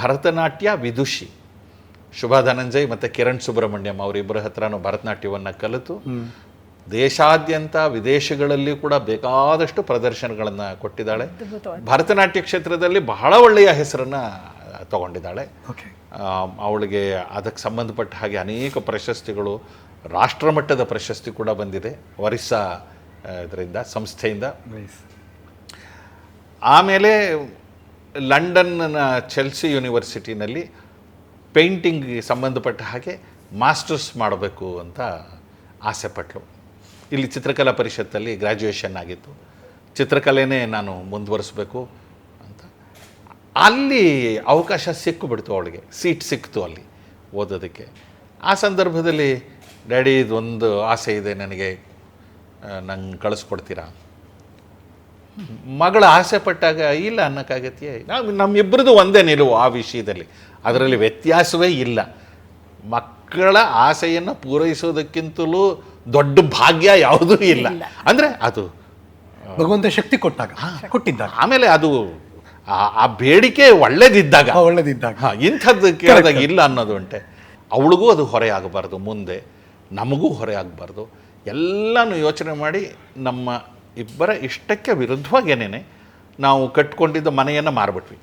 ಭರತನಾಟ್ಯ ವಿದುಷಿ. ಶುಭಾ ಧನಂಜಯ್ ಮತ್ತು ಕಿರಣ್ ಸುಬ್ರಹ್ಮಣ್ಯಂ ಅವರಿಬ್ಬರ ಹತ್ರನೂ ಭರತನಾಟ್ಯವನ್ನು ಕಲಿತು. ದೇಶಾದ್ಯಂತ ವಿದೇಶಗಳಲ್ಲಿ ಕೂಡ ಬೇಕಾದಷ್ಟು ಪ್ರದರ್ಶನಗಳನ್ನು ಕೊಟ್ಟಿದ್ದಾಳೆ. ಭರತನಾಟ್ಯ ಕ್ಷೇತ್ರದಲ್ಲಿ ಬಹಳ ಒಳ್ಳೆಯ ಹೆಸರನ್ನು ತಗೊಂಡಿದ್ದಾಳೆ. ಅವಳಿಗೆ ಅದಕ್ಕೆ ಸಂಬಂಧಪಟ್ಟ ಹಾಗೆ ಅನೇಕ ಪ್ರಶಸ್ತಿಗಳು ರಾಷ್ಟ್ರಮಟ್ಟದ ಪ್ರಶಸ್ತಿ ಕೂಡ ಬಂದಿದೆ ಒರಿಸ್ಸಾ ಇದರಿಂದ ಸಂಸ್ಥೆಯಿಂದ. ಆಮೇಲೆ ಲಂಡನ್ನ ಚೆಲ್ಸಿ ಯೂನಿವರ್ಸಿಟಿನಲ್ಲಿ ಪೇಂಟಿಂಗ್ಗೆ ಸಂಬಂಧಪಟ್ಟ ಹಾಗೆ ಮಾಸ್ಟರ್ಸ್ ಮಾಡಬೇಕು ಅಂತ ಆಸೆ ಪಟ್ಟಳು ಇಲ್ಲಿ ಚಿತ್ರಕಲಾ ಪರಿಷತ್ತಲ್ಲಿ ಗ್ರ್ಯಾಜುಯೇಷನ್ ಆಗಿತ್ತು. ಚಿತ್ರಕಲೆನೇ ನಾನು ಮುಂದುವರಿಸಬೇಕು ಅಂತ. ಅಲ್ಲಿ ಅವಕಾಶ ಸಿಕ್ಕಿಬಿಡ್ತು ಅವಳಿಗೆ, ಸೀಟ್ ಸಿಕ್ತು ಅಲ್ಲಿ ಓದೋದಕ್ಕೆ. ಆ ಸಂದರ್ಭದಲ್ಲಿ, ಡ್ಯಾಡಿ, ಇದೊಂದು ಆಸೆ ಇದೆ ನನಗೆ. ನಂಗೆ ಕಳಿಸ್ಕೊಡ್ತೀರಾ? ಮಗಳ ಆಸೆ ಪಟ್ಟಾಗ ಇಲ್ಲ ಅನ್ನೋಕ್ಕಾಗತ್ತೆಯೇ ನಾವು ನಮ್ಮಿಬ್ಬರದು ಒಂದೇ ನಿಲುವು ಆ ವಿಷಯದಲ್ಲಿ. ಅದರಲ್ಲಿ ವ್ಯತ್ಯಾಸವೇ ಇಲ್ಲ. ಮಕ್ಕಳ ಆಸೆಯನ್ನು ಪೂರೈಸೋದಕ್ಕಿಂತಲೂ ದೊಡ್ಡ ಭಾಗ್ಯ ಯಾವುದೂ ಇಲ್ಲ. ಅಂದರೆ ಅದು ಭಗವಂತ ಶಕ್ತಿ ಕೊಟ್ಟಾಗ ಕೊಟ್ಟಿದ್ದ ಆಮೇಲೆ ಅದು ಆ- ಬೇಡಿಕೆ ಒಳ್ಳೇದಿದ್ದಾಗ. ಒಳ್ಳೇದಿದ್ದಾಗ. ಹಾಂ ಇಂಥದ್ದು ಕೇಳಿದಾಗ ಇಲ್ಲ ಅನ್ನೋದು ಉಂಟೆ. ಅವಳಿಗೂ ಅದು ಹೊರೆ ಆಗಬಾರ್ದು ಮುಂದೆ. ನಮಗೂ ಹೊರೆ ಆಗಬಾರ್ದು. ಎಲ್ಲನೂ ಯೋಚನೆ ಮಾಡಿ ನಮ್ಮ ಇಬ್ಬರ ಇಷ್ಟಕ್ಕೆ ವಿರುದ್ಧವಾಗೇನೆ ನಾವು ಕಟ್ಕೊಂಡಿದ್ದ ಮನೆಯನ್ನು ಮಾರ್ಬಿಟ್ವಿ.